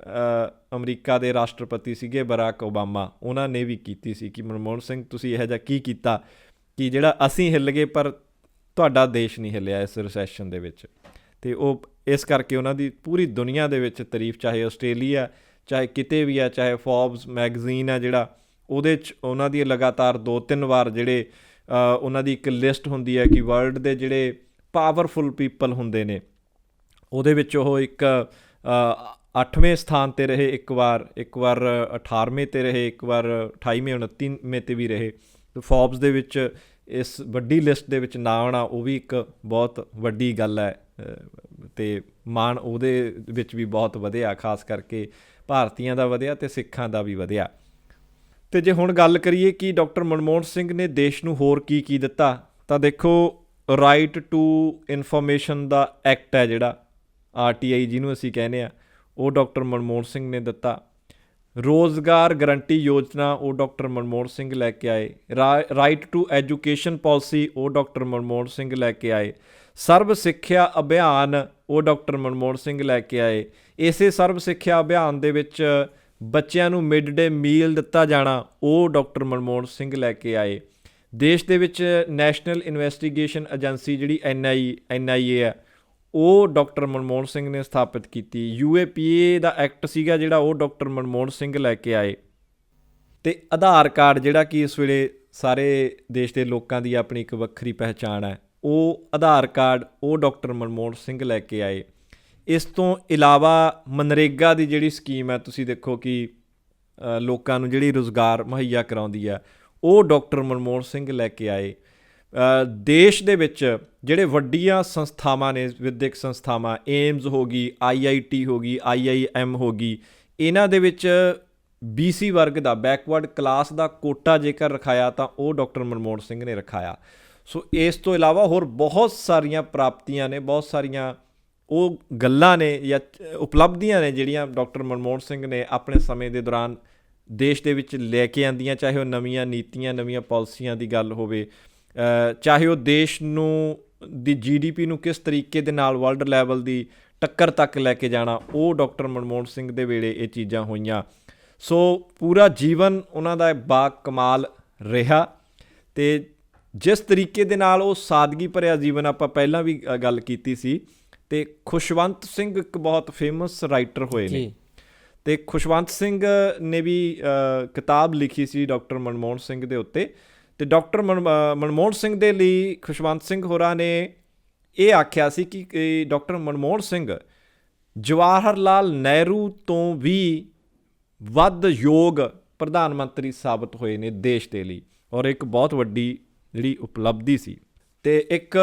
ਅਮਰੀਕਾ ਦੇ ਰਾਸ਼ਟਰਪਤੀ ਸੀਗੇ ਬਰਾਕ ਓਬਾਮਾ, ਉਹਨਾਂ ਨੇ ਵੀ ਕੀਤੀ ਸੀ ਕਿ ਮਨਮੋਹਨ ਸਿੰਘ, ਤੁਸੀਂ ਇਹੋ ਜਿਹਾ ਕੀ ਕੀਤਾ ਕਿ ਜਿਹੜਾ ਅਸੀਂ ਹਿੱਲ ਗਏ, ਪਰ ਤੁਹਾਡਾ ਦੇਸ਼ ਨਹੀਂ ਹਿੱਲਿਆ ਇਸ ਰਿਸੈਸ਼ਨ ਦੇ ਵਿੱਚ। ਤੇ ਉਹ ਇਸ ਕਰਕੇ ਉਹਨਾਂ ਦੀ ਪੂਰੀ ਦੁਨੀਆ ਦੇ ਵਿੱਚ ਤਾਰੀਫ, ਚਾਹੇ ਆਸਟ੍ਰੇਲੀਆ, ਚਾਹੇ ਕਿਤੇ ਵੀ ਆ, ਚਾਹੇ ਫੋਰਬਸ ਮੈਗਜ਼ੀਨ ਆ ਜਿਹੜਾ, ਉਹਦੇ ਚ ਉਹਨਾਂ ਦੀ ਲਗਾਤਾਰ ਦੋ ਤਿੰਨ ਵਾਰ ਜਿਹੜੇ ਉਹਨਾਂ ਦੀ ਇੱਕ ਲਿਸਟ ਹੁੰਦੀ ਹੈ ਕਿ ਵਰਲਡ ਦੇ ਜਿਹੜੇ ਪਾਵਰਫੁਲ ਪੀਪਲ ਹੁੰਦੇ ਨੇ ਉਹਦੇ ਵਿੱਚ ਉਹ ਇੱਕ 8ਵੇਂ ਸਥਾਨ ਤੇ ਰਹੇ ਇੱਕ ਵਾਰ ਇੱਕ ਵਾਰ 18ਵੇਂ ਤੇ ਰਹੇ ਇੱਕ ਵਾਰ 28ਵੇਂ 29ਵੇਂ ਤੇ ਵੀ ਰਹੇ। ਤੇ ਫੋਰਬਸ ਦੇ ਵਿੱਚ ਇਸ ਵੱਡੀ ਲਿਸਟ ਦੇ ਵਿੱਚ ਨਾ ਆਉਣਾ ਉਹ ਵੀ ਇੱਕ ਬਹੁਤ ਵੱਡੀ ਗੱਲ ਹੈ ਅ, ਤੇ ਮਾਣ ਉਹਦੇ ਵਿੱਚ ਵੀ ਬਹੁਤ ਵਧਿਆ ਖਾਸ ਕਰਕੇ ਭਾਰਤੀਆਂ ਦਾ ਵਧਿਆ ਤੇ ਸਿੱਖਾਂ ਦਾ ਵੀ ਵਧਿਆ। ਤੇ ਜੇ ਹੁਣ ਗੱਲ ਕਰੀਏ ਕਿ ਡਾਕਟਰ ਮਨਮੋਹਨ ਸਿੰਘ ਨੇ ਦੇਸ਼ ਨੂੰ ਹੋਰ ਕੀ ਕੀ ਦਿੱਤਾ ਤਾਂ ਦੇਖੋ ਰਾਈਟ ਟੂ ਇਨਫੋਰਮੇਸ਼ਨ ਦਾ ਐਕਟ ਹੈ ਜਿਹੜਾ। ਆਰਟੀਆਈ ਜਿਹਨੂੰ ਅਸੀਂ ਕਹਿੰਦੇ ਆ, ਉਹ ਡਾਕਟਰ ਮਨਮੋਹਨ ਸਿੰਘ ਨੇ ਦਿੱਤਾ। ਰੋਜ਼ਗਾਰ ਗਰੰਟੀ ਯੋਜਨਾ ਉਹ ਡਾਕਟਰ ਮਨਮੋਹਨ ਸਿੰਘ ਲੈ ਕੇ ਆਏ। ਰਾਈਟ ਟੂ ਐਜੂਕੇਸ਼ਨ ਪਾਲਿਸੀ ਉਹ ਡਾਕਟਰ ਮਨਮੋਹਨ ਸਿੰਘ ਲੈ ਕੇ ਆਏ। ਸਰਵ ਸਿੱਖਿਆ ਅਭਿਆਨ ਉਹ ਡਾਕਟਰ ਮਨਮੋਹਨ ਸਿੰਘ ਲੈ ਕੇ ਆਏ। ਇਸੇ ਸਰਵ ਸਿੱਖਿਆ ਅਭਿਆਨ ਦੇ ਵਿੱਚ ਬੱਚਿਆਂ ਨੂੰ ਮਿਡ ਡੇ ਮੀਲ ਦਿੱਤਾ ਜਾਣਾ ਉਹ ਡਾਕਟਰ ਮਨਮੋਹਨ ਸਿੰਘ ਲੈ ਕੇ ਆਏ। ਦੇਸ਼ ਦੇ ਵਿੱਚ ਨੈਸ਼ਨਲ ਇਨਵੈਸਟੀਗੇਸ਼ਨ ਏਜੰਸੀ ਜਿਹੜੀ ਐਨਆਈ ਐਨਆਈਏ ਹੈ ਉਹ ਡਾਕਟਰ ਮਨਮੋਹਨ ਸਿੰਘ ਨੇ ਸਥਾਪਿਤ ਕੀਤੀ। ਯੂਏਪੀਏ ਦਾ ਐਕਟ ਸੀਗਾ ਜਿਹੜਾ ਉਹ ਡਾਕਟਰ ਮਨਮੋਹਨ ਸਿੰਘ ਲੈ ਕੇ ਆਏ। ਤੇ ਆਧਾਰ ਕਾਰਡ ਜਿਹੜਾ ਕਿ ਇਸ ਵੇਲੇ ਸਾਰੇ ਦੇਸ਼ ਦੇ ਲੋਕਾਂ ਦੀ ਆਪਣੀ ਇੱਕ ਵੱਖਰੀ ਪਹਿਚਾਣ ਹੈ, ਉਹ ਆਧਾਰ ਕਾਰਡ ਉਹ ਡਾਕਟਰ ਮਨਮੋਹਨ ਸਿੰਘ ਲੈ ਕੇ ਆਏ। ਇਸ ਤੋਂ ਇਲਾਵਾ ਮਨਰੇਗਾ ਦੀ ਜਿਹੜੀ ਸਕੀਮ ਹੈ, ਤੁਸੀਂ ਦੇਖੋ ਕਿ ਲੋਕਾਂ ਨੂੰ ਜਿਹੜੀ ਰੋਜ਼ਗਾਰ ਮੁਹੱਈਆ ਕਰਾਉਂਦੀ ਹੈ, ਉਹ ਡਾਕਟਰ ਮਨਮੋਹਨ ਸਿੰਘ ਲੈ ਕੇ ਆਏ। ਦੇਸ਼ ਦੇ ਵਿੱਚ ਜਿਹੜੇ ਵੱਡੀਆਂ ਸੰਸਥਾਵਾਂ ਨੇ, ਵਿਦਿਅਕ ਸੰਸਥਾਵਾਂ, ਏਮਜ਼ ਹੋ ਗਈ ਆਈਆਈਟੀ ਹੋ ਗਈ ਆਈਆਈਐਮ ਹੋ ਗਈ, ਇਹਨਾਂ ਦੇ ਵਿੱਚ ਬੀਸੀ ਵਰਗ ਦਾ ਬੈਕਵਰਡ ਕਲਾਸ ਦਾ ਕੋਟਾ ਜੇਕਰ ਰਖਾਇਆ, ਤਾਂ ਉਹ ਡਾਕਟਰ ਮਨਮੋਹਨ ਸਿੰਘ ਨੇ ਰਖਾਇਆ। ਸੋ ਇਸ ਤੋਂ ਇਲਾਵਾ ਹੋਰ ਬਹੁਤ ਸਾਰੀਆਂ ਪ੍ਰਾਪਤੀਆਂ ਨੇ, ਬਹੁਤ ਸਾਰੀਆਂ ਉਹ ਗੱਲਾਂ ਨੇ ਜਾਂ ਉਪਲਬਧੀਆਂ ਨੇ, ਜਿਹੜੀਆਂ ਡਾਕਟਰ ਮਨਮੋਹਨ ਸਿੰਘ ਨੇ ਆਪਣੇ ਸਮੇਂ ਦੇ ਦੌਰਾਨ ਦੇਸ਼ ਦੇ ਵਿੱਚ ਲੈ ਕੇ ਆਂਦੀਆਂ, ਚਾਹੇ ਉਹ ਨਵੀਆਂ ਨੀਤੀਆਂ, ਨਵੀਆਂ ਪਾਲਿਸੀਆਂ ਦੀ ਗੱਲ ਹੋਵੇ ਚਾਹੇ ਉਹ ਦੇਸ਼ ਨੂੰ ਦੀ ਜੀਡੀਪੀ ਨੂੰ ਕਿਸ ਤਰੀਕੇ ਦੇ ਨਾਲ ਵਰਲਡ ਲੈਵਲ ਦੀ ਟੱਕਰ ਤੱਕ ਲੈ ਕੇ ਜਾਣਾ ਉਹ ਡਾਕਟਰ ਮਨਮੋਹਨ ਸਿੰਘ ਦੇ ਵੇਲੇ ਇਹ ਚੀਜ਼ਾਂ ਹੋਈਆਂ। ਸੋ ਪੂਰਾ ਜੀਵਨ ਉਹਨਾਂ ਦਾ ਬਾ ਕਮਾਲ ਰਿਹਾ ਤੇ ਜਿਸ ਤਰੀਕੇ ਦੇ ਨਾਲ ਉਹ ਸਾਦਗੀ ਭਰਿਆ ਜੀਵਨ ਆਪਾਂ ਪਹਿਲਾਂ ਵੀ ਗੱਲ ਕੀਤੀ ਸੀ ਤੇ ਖੁਸ਼ਵੰਤ ਸਿੰਘ ਇੱਕ ਬਹੁਤ ਫੇਮਸ ਰਾਈਟਰ ਹੋਏ ਨੇ। ਤੇ ਖੁਸ਼ਵੰਤ ਸਿੰਘ ਨੇ ਵੀ ਕਿਤਾਬ ਲਿਖੀ ਸੀ ਡਾਕਟਰ ਮਨਮੋਹਨ ਸਿੰਘ ਦੇ ਉੱਤੇ। ਤੇ ਡਾਕਟਰ ਮਨ- ਮਨਮੋਹਨ ਸਿੰਘ ਦੇ ਲਈ ਖੁਸ਼ਵੰਤ ਸਿੰਘ ਹੋਰਾਂ ਨੇ ਇਹ ਆਖਿਆ ਸੀ ਕਿ ਕਿ ਡਾਕਟਰ ਮਨਮੋਹਨ ਸਿੰਘ ਜਵਾਹਰ ਲਾਲ ਨਹਿਰੂ ਤੋਂ ਵੀ ਵੱਧ ਯੋਗ ਪ੍ਰਧਾਨ ਮੰਤਰੀ ਸਾਬਤ ਹੋਏ ਨੇ ਦੇਸ਼ ਦੇ ਲਈ ਔਰ ਇੱਕ ਬਹੁਤ ਵੱਡੀ ਜਿਹੜੀ ਉਪਲਬਧੀ ਸੀ। ਤੇ ਇੱਕ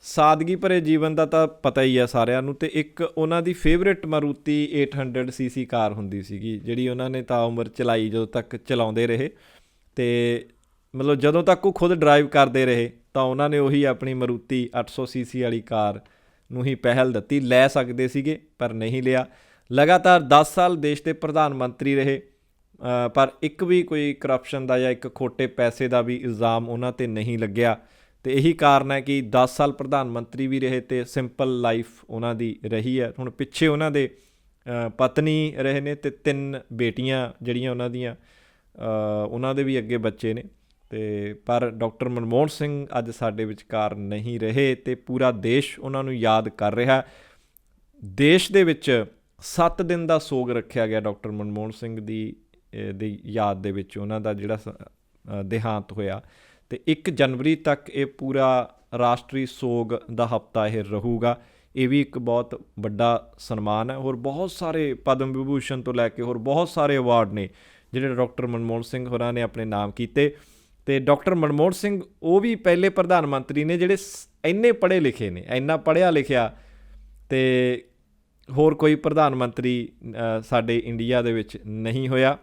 ਸਾਦਗੀ ਭਰੇ ਜੀਵਨ ਦਾ ਤਾਂ ਪਤਾ ਹੀ ਆ ਸਾਰਿਆਂ ਨੂੰ ਤੇ ਇੱਕ ਉਹਨਾਂ ਦੀ ਫੇਵਰਿਟ ਮਾਰੂਤੀ 800 ਸੀਸੀ ਕਾਰ ਹੁੰਦੀ ਸੀਗੀ, ਜਿਹੜੀ ਉਹਨਾਂ ਨੇ ਤਾਂ ਉਮਰ ਚਲਾਈ ਜਦੋਂ ਤੱਕ ਚਲਾਉਂਦੇ ਰਹੇ ਤੇ ਮਤਲਬ ਜਦੋਂ ਤੱਕ ਉਹ ਖੁਦ ਡਰਾਈਵ ਕਰਦੇ ਰਹੇ, ਤਾਂ ਉਹਨਾਂ ਨੇ ਉਹੀ ਆਪਣੀ ਮਾਰੂਤੀ 800 ਸੀਸੀ ਵਾਲੀ ਕਾਰ ਨੂੰ ਹੀ ਪਹਿਲ ਦਿੱਤੀ। ਲੈ ਸਕਦੇ ਸੀਗੇ, ਪਰ ਨਹੀਂ ਲਿਆ। ਲਗਾਤਾਰ 10 ਸਾਲ ਦੇਸ਼ ਦੇ ਪ੍ਰਧਾਨ ਮੰਤਰੀ ਰਹੇ ਪਰ ਇੱਕ ਵੀ ਕੋਈ ਕਰਪਸ਼ਨ ਦਾ ਜਾਂ ਇੱਕ ਖੋਟੇ ਪੈਸੇ ਦਾ ਵੀ ਇਲਜ਼ਾਮ ਉਹਨਾਂ ਤੇ ਨਹੀਂ ਲੱਗਿਆ। ਤੇ ਇਹੀ ਕਾਰਨ ਹੈ ਕਿ 10 ਸਾਲ ਪ੍ਰਧਾਨ ਮੰਤਰੀ ਵੀ ਰਹੇ ਤੇ ਸਿੰਪਲ ਲਾਈਫ ਉਹਨਾਂ ਦੀ ਰਹੀ ਹੈ। ਹੁਣ ਪਿੱਛੇ ਉਹਨਾਂ ਦੇ ਪਤਨੀ ਰਹੇ ਨੇ ਤੇ ਤਿੰਨ ਬੇਟੀਆਂ ਜਿਹੜੀਆਂ ਉਹਨਾਂ ਦੀਆਂ ਉਹਨਾਂ ਦੇ ਵੀ ਅੱਗੇ ਬੱਚੇ ਨੇ। ਤੇ ਪਰ ਡਾਕਟਰ ਮਨਮੋਹਨ ਸਿੰਘ ਅੱਜ ਸਾਡੇ ਵਿਚਕਾਰ ਨਹੀਂ ਰਹੇ ਤੇ ਪੂਰਾ ਦੇਸ਼ ਉਹਨਾਂ ਨੂੰ ਯਾਦ ਕਰ ਰਿਹਾ। ਦੇਸ਼ ਦੇ ਵਿੱਚ 7 ਦਿਨ ਦਾ ਸੋਗ ਰੱਖਿਆ ਗਿਆ ਡਾਕਟਰ ਮਨਮੋਹਨ ਸਿੰਘ ਦੀ ਦੀ ਯਾਦ ਦੇ ਵਿੱਚ ਉਹਨਾਂ ਦਾ ਜਿਹੜਾ ਸ- ਦੇਹਾਂਤ ਹੋਇਆ ਤੇ 1 ਜਨਵਰੀ ਤੱਕ ਇਹ ਪੂਰਾ ਰਾਸ਼ਟਰੀ ਸੋਗ ਦਾ ਹਫਤਾ ਇਹ ਰਹੂਗਾ। ਇਹ ਵੀ ਇੱਕ ਬਹੁਤ ਵੱਡਾ ਸਨਮਾਨ ਹੈ ਹੋਰ ਬਹੁਤ ਸਾਰੇ ਪਦਮ ਵਿਭੂਸ਼ਣ ਤੋਂ ਲੈ ਕੇ ਹੋਰ ਬਹੁਤ ਸਾਰੇ ਅਵਾਰਡ ਨੇ ਜਿਹੜੇ ਡਾਕਟਰ ਮਨਮੋਹਨ ਸਿੰਘ ਹੋਰਾਂ ਨੇ ਆਪਣੇ ਨਾਮ ਕੀਤੇ। ਤੇ ਡਾਕਟਰ ਮਨਮੋਹਨ ਸਿੰਘ, ਉਹ ਵੀ ਪਹਿਲੇ ਪ੍ਰਧਾਨ ਮੰਤਰੀ ਨੇ ਜਿਹੜੇ ਸ- ਇੰਨੇ ਪੜ੍ਹੇ ਲਿਖੇ ਨੇ, ਇੰਨਾ ਪੜ੍ਹਿਆ ਲਿਖਿਆ ਤੇ ਹੋਰ ਕੋਈ ਪ੍ਰਧਾਨ ਮੰਤਰੀ ਸਾਡੇ ਇੰਡੀਆ ਦੇ ਵਿੱਚ ਨਹੀਂ ਹੋਇਆ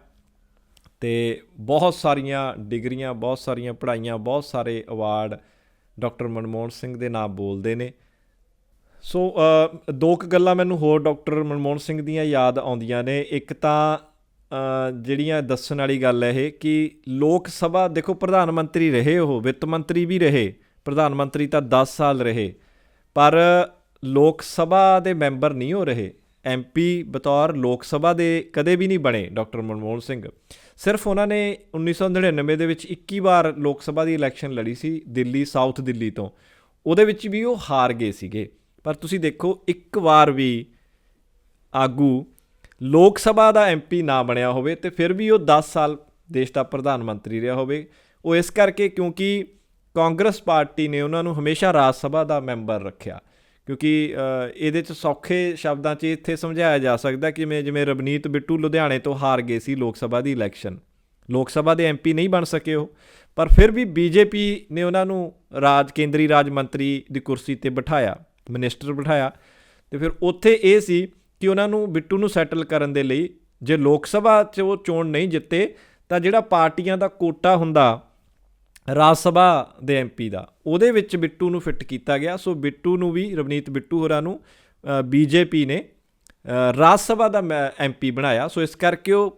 ਤੇ ਬਹੁਤ ਸਾਰੀਆਂ ਡਿਗਰੀਆਂ, ਬਹੁਤ ਸਾਰੀਆਂ ਪੜ੍ਹਾਈਆਂ, ਬਹੁਤ ਸਾਰੇ ਅਵਾਰਡ ਡਾਕਟਰ ਮਨਮੋਹਨ ਸਿੰਘ ਦੇ ਨਾਮ ਬੋਲਦੇ ਨੇ। ਸੋ ਦੋ ਕੁ ਗੱਲਾਂ ਮੈਨੂੰ ਹੋਰ ਡਾਕਟਰ ਮਨਮੋਹਨ ਸਿੰਘ ਦੀਆਂ ਯਾਦ ਆਉਂਦੀਆਂ ਨੇ। ਇੱਕ ਤਾਂ ਜਿਹੜੀਆਂ ਦੱਸਣ ਵਾਲੀ ਗੱਲ ਹੈ ਇਹ ਕਿ ਲੋਕ ਸਭਾ, ਦੇਖੋ ਪ੍ਰਧਾਨ ਮੰਤਰੀ ਰਹੇ ਉਹ, ਵਿੱਤ ਮੰਤਰੀ ਵੀ ਰਹੇ, ਪ੍ਰਧਾਨ ਮੰਤਰੀ ਤਾਂ 10 ਸਾਲ ਰਹੇ, ਪਰ ਲੋਕ ਸਭਾ ਦੇ ਮੈਂਬਰ ਨਹੀਂ ਹੋ ਰਹੇ। ਐਮਪੀ ਬਤੌਰ ਲੋਕ ਸਭਾ ਦੇ ਕਦੇ ਵੀ ਨਹੀਂ ਬਣੇ, ਡਾਕਟਰ ਮਨਮੋਹਨ ਸਿੰਘ। ਸਿਰਫ ਉਹਨਾਂ ਨੇ 1999 ਦੇ ਵਿੱਚ 21 ਵਾਰ ਲੋਕ ਸਭਾ ਦੀ ਇਲੈਕਸ਼ਨ ਲੜੀ ਸੀ, ਦਿੱਲੀ, ਸਾਊਥ ਦਿੱਲੀ ਤੋਂ। ਉਹਦੇ ਵਿੱਚ ਵੀ ਉਹ ਹਾਰ ਗਏ ਸੀਗੇ। ਪਰ ਤੁਸੀਂ ਦੇਖੋ, ਇੱਕ ਵਾਰ ਵੀ ਆਗੂ ਲੋਕ ਸਭਾ ਦਾ ਐਮਪੀ ਨਾ ਬਣਿਆ ਹੋਵੇ ਤੇ ਫਿਰ ਵੀ ਉਹ 10 ਸਾਲ ਦੇਸ਼ ਦਾ ਪ੍ਰਧਾਨ ਮੰਤਰੀ ਰਿਹਾ ਹੋਵੇ। ਉਹ ਇਸ ਕਰਕੇ ਕਿਉਂਕਿ ਕਾਂਗਰਸ ਪਾਰਟੀ ਨੇ ਉਹਨਾਂ ਨੂੰ ਹਮੇਸ਼ਾ ਰਾਜ ਸਭਾ ਦਾ ਮੈਂਬਰ ਰੱਖਿਆ। ਕਿਉਂਕਿ ਇਹਦੇ ਚ ਸੌਖੇ ਸ਼ਬਦਾਂ 'ਚ ਇੱਥੇ ਸਮਝਾਇਆ ਜਾ ਸਕਦਾ ਕਿ ਜਿਵੇਂ ਜਿਵੇਂ ਰਵਨੀਤ ਬਿੱਟੂ ਲੁਧਿਆਣੇ ਤੋਂ ਹਾਰ ਗਏ ਸੀ ਲੋਕ ਸਭਾ ਦੀ ਇਲੈਕਸ਼ਨ। ਲੋਕ ਸਭਾ ਦੇ ਐਮਪੀ ਨਹੀਂ ਬਣ ਸਕੇ ਉਹ। ਪਰ ਫਿਰ ਵੀ ਬੀਜੇਪੀ ਨੇ ਉਹਨਾਂ ਨੂੰ ਰਾਜ, ਕੇਂਦਰੀ ਰਾਜ ਮੰਤਰੀ ਦੀ ਕੁਰਸੀ ਤੇ ਬਿਠਾਇਆ, ਮਿਨਿਸਟਰ ਬਿਠਾਇਆ। ਤੇ ਫਿਰ ਉੱਥੇ ਇਹ ਸੀ ਕਿ ਉਹਨਾਂ ਨੂੰ ਬਿੱਟੂ ਨੂੰ ਸੈਟਲ ਕਰਨ ਦੇ ਲਈ ਜੇ ਲੋਕ ਸਭਾ 'ਚ ਉਹ ਚੋਣ ਨਹੀਂ ਜਿੱਤੇ, ਤਾਂ ਜਿਹੜਾ ਪਾਰਟੀਆਂ ਦਾ ਕੋਟਾ ਹੁੰਦਾ ਰਾਜ ਸਭਾ ਦੇ ਐਮਪੀ ਦਾ, ਉਹਦੇ ਵਿੱਚ ਬਿੱਟੂ ਨੂੰ ਫਿੱਟ ਕੀਤਾ ਗਿਆ। ਸੋ ਬਿੱਟੂ ਨੂੰ ਵੀ, ਰਵਨੀਤ ਬਿੱਟੂ ਹੋਰਾਂ ਨੂੰ ਬੀਜੇਪੀ ਨੇ ਰਾਜ ਸਭਾ ਦਾ ਐਮਪੀ ਬਣਾਇਆ। ਸੋ ਇਸ ਕਰਕੇ ਉਹ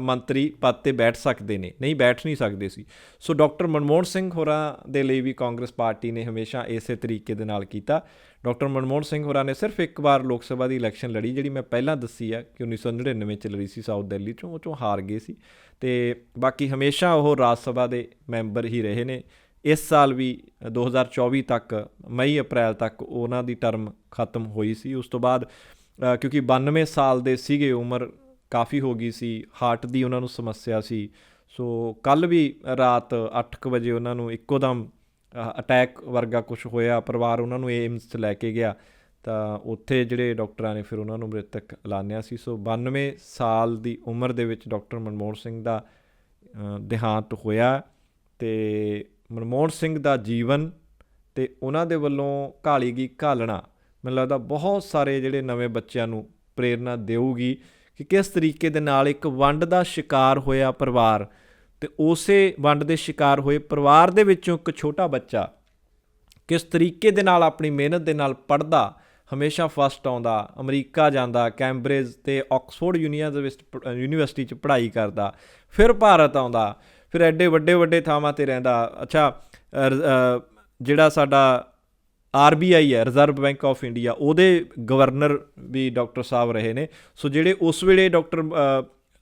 ਮੰਤਰੀ ਪਦ ਤੇ ਬੈਠ ਸਕਦੇ ਨੇ, ਨਹੀਂ ਬੈਠ ਨਹੀਂ ਸਕਦੇ ਸੀ। ਸੋ ਡਾਕਟਰ ਮਨਮੋਹਨ ਸਿੰਘ ਹੋਰਾਂ ਦੇ ਲਈ ਵੀ ਕਾਂਗਰਸ ਪਾਰਟੀ ਨੇ ਹਮੇਸ਼ਾ ਇਸੇ ਤਰੀਕੇ ਦੇ ਨਾਲ ਕੀਤਾ। ਡਾਕਟਰ ਮਨਮੋਹਨ ਸਿੰਘ ਹੋਰਾਂ ਨੇ ਸਿਰਫ ਇੱਕ ਵਾਰ ਲੋਕ ਸਭਾ ਦੀ ਇਲੈਕਸ਼ਨ ਲੜੀ, ਜਿਹੜੀ ਮੈਂ ਪਹਿਲਾਂ ਦੱਸੀ ਆ ਕਿ 1999 ਚ ਲੜੀ ਸੀ, ਸਾਊਥ ਦਿੱਲੀ ਚੋਂ, ਉਹ ਚੋਂ ਹਾਰ ਗਏ ਸੀ। ਤੇ ਬਾਕੀ ਹਮੇਸ਼ਾ ਉਹ ਰਾਜ ਸਭਾ ਦੇ ਮੈਂਬਰ ਹੀ ਰਹੇ ਨੇ। ਇਸ ਸਾਲ ਵੀ 2024 ਤੱਕ, ਮਈ ਅਪ੍ਰੈਲ ਤੱਕ ਉਹਨਾਂ ਦੀ ਟਰਮ ਖਤਮ ਹੋਈ ਸੀ। ਉਸ ਤੋਂ ਬਾਅਦ ਕਿਉਂਕਿ 92 ਸਾਲ ਦੇ ਸੀਗੇ ਉਮਰ ਕਾਫੀ ਹੋ ਗਈ ਸੀ ਹਾਰਟ ਦੀ ਉਹਨਾਂ ਨੂੰ ਸਮੱਸਿਆ ਸੀ। ਸੋ ਕੱਲ ਵੀ ਰਾਤ 8:00 ਵਜੇ ਉਹਨਾਂ ਨੂੰ ਇੱਕੋ ਦਮ ਅਟੈਕ ਵਰਗਾ ਕੁਝ ਹੋਇਆ, ਪਰਿਵਾਰ ਉਹਨਾਂ ਨੂੰ ਏਮਸ 'ਚ ਲੈ ਕੇ ਗਿਆ। ਤਾਂ ਉੱਥੇ ਜਿਹੜੇ ਡਾਕਟਰਾਂ ਨੇ ਫਿਰ ਉਹਨਾਂ ਨੂੰ ਮ੍ਰਿਤਕ ਐਲਾਨਿਆ ਸੀ। ਸੋ 92 ਸਾਲ ਦੀ ਉਮਰ ਦੇ ਵਿੱਚ ਡਾਕਟਰ ਮਨਮੋਹਨ ਸਿੰਘ ਦਾ ਦੇਹਾਂਤ ਹੋਇਆ ਤੇ ਮਨਮੋਹਨ ਸਿੰਘ ਦਾ ਜੀਵਨ ਤੇ ਉਹਨਾਂ ਦੇ ਵੱਲੋਂ ਘਾਲੀ ਗਈ ਘਾਲਣਾ, ਮੈਨੂੰ ਲੱਗਦਾ ਬਹੁਤ ਸਾਰੇ ਜਿਹੜੇ ਨਵੇਂ ਬੱਚਿਆਂ ਨੂੰ ਪ੍ਰੇਰਨਾ ਦੇਊਗੀ। ਕਿ ਕਿਸ ਤਰੀਕੇ ਦੇ ਨਾਲ ਇੱਕ ਵੰਡ ਦਾ ਸ਼ਿਕਾਰ ਹੋਇਆ ਪਰਿਵਾਰ ਤੇ ਉਸੇ ਵੰਡ ਦੇ ਸ਼ਿਕਾਰ ਹੋਏ ਪਰਿਵਾਰ ਦੇ ਵਿੱਚੋਂ ਇੱਕ ਛੋਟਾ ਬੱਚਾ ਕਿਸ ਤਰੀਕੇ ਦੇ ਨਾਲ ਆਪਣੀ ਮਿਹਨਤ ਦੇ ਨਾਲ ਪੜਦਾ ਹਮੇਸ਼ਾ ਫਸਟ ਆਉਂਦਾ, ਅਮਰੀਕਾ ਜਾਂਦਾ, ਕੈਂਬਰਿਜ ਤੇ ਆਕਸਫੋਰਡ ਯੂਨੀਵਰਸਿਟੀ ਯੂਨੀਵਰਸਿਟੀ ਚ ਪੜ੍ਹਾਈ ਕਰਦਾ, ਫਿਰ ਭਾਰਤ ਆਉਂਦਾ, ਫਿਰ ਐਡੇ ਵੱਡੇ ਵੱਡੇ ਥਾਵਾਂ ਤੇ ਰਹਿੰਦਾ, ਅੱਛਾ ਜਿਹੜਾ ਸਾਡਾ ਆਰਬੀਆਈ ਹੈ ਰਿਜ਼ਰਵ ਬੈਂਕ ਆਫ ਇੰਡੀਆ ਉਹਦੇ ਗਵਰਨਰ ਵੀ ਡਾਕਟਰ ਸਾਹਿਬ ਰਹੇ ਨੇ। ਸੋ ਜਿਹੜੇ ਉਸ ਵੇਲੇ ਡਾਕਟਰ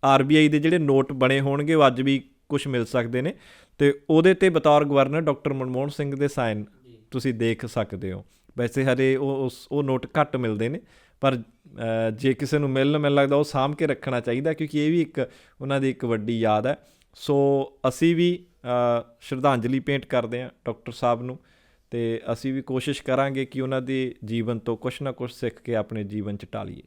ਆਰਬੀਆਈ ਦੇ ਜਿਹੜੇ ਨੋਟ ਬਣੇ ਹੋਣਗੇ ਉਹ ਅੱਜ ਵੀ ਕੁਝ ਮਿਲ ਸਕਦੇ ਨੇ। ਤੇ ਉਹਦੇ ਤੇ ਬਤੌਰ ਗਵਰਨਰ ਡਾਕਟਰ ਮਨਮੋਹਨ ਸਿੰਘ ਦੇ ਸਾਈਨ ਤੁਸੀਂ ਦੇਖ ਸਕਦੇ ਹੋ। ਵੈਸੇ ਹਰੇ ਉਹ ਉਸ ਉਹ ਨੋਟ ਘੱਟ ਮਿਲਦੇ ਨੇ ਪਰ ਜੇ ਕਿਸੇ ਨੂੰ ਮਿਲਣ ਮੈਨੂੰ ਲੱਗਦਾ ਉਹ ਸਾਂਭ ਕੇ ਰੱਖਣਾ ਚਾਹੀਦਾ ਕਿਉਂਕਿ ਇਹ ਵੀ ਇੱਕ ਉਹਨਾਂ ਦੀ ਇੱਕ ਵੱਡੀ ਯਾਦ ਹੈ। ਸੋ ਅਸੀਂ ਵੀ ਸ਼ਰਧਾਂਜਲੀ ਭੇਂਟ ਕਰਦੇ ਹਾਂ ਡਾਕਟਰ ਸਾਹਿਬ ਨੂੰ। ਤੇ ਅਸੀਂ ਵੀ ਕੋਸ਼ਿਸ਼ ਕਰਾਂਗੇ ਕਿ ਉਹਨਾਂ ਦੇ ਜੀਵਨ ਤੋਂ ਕੁਝ ਨਾ ਕੁਝ ਸਿੱਖ ਕੇ ਆਪਣੇ ਜੀਵਨ ਚ ਢਾਲੀਏ।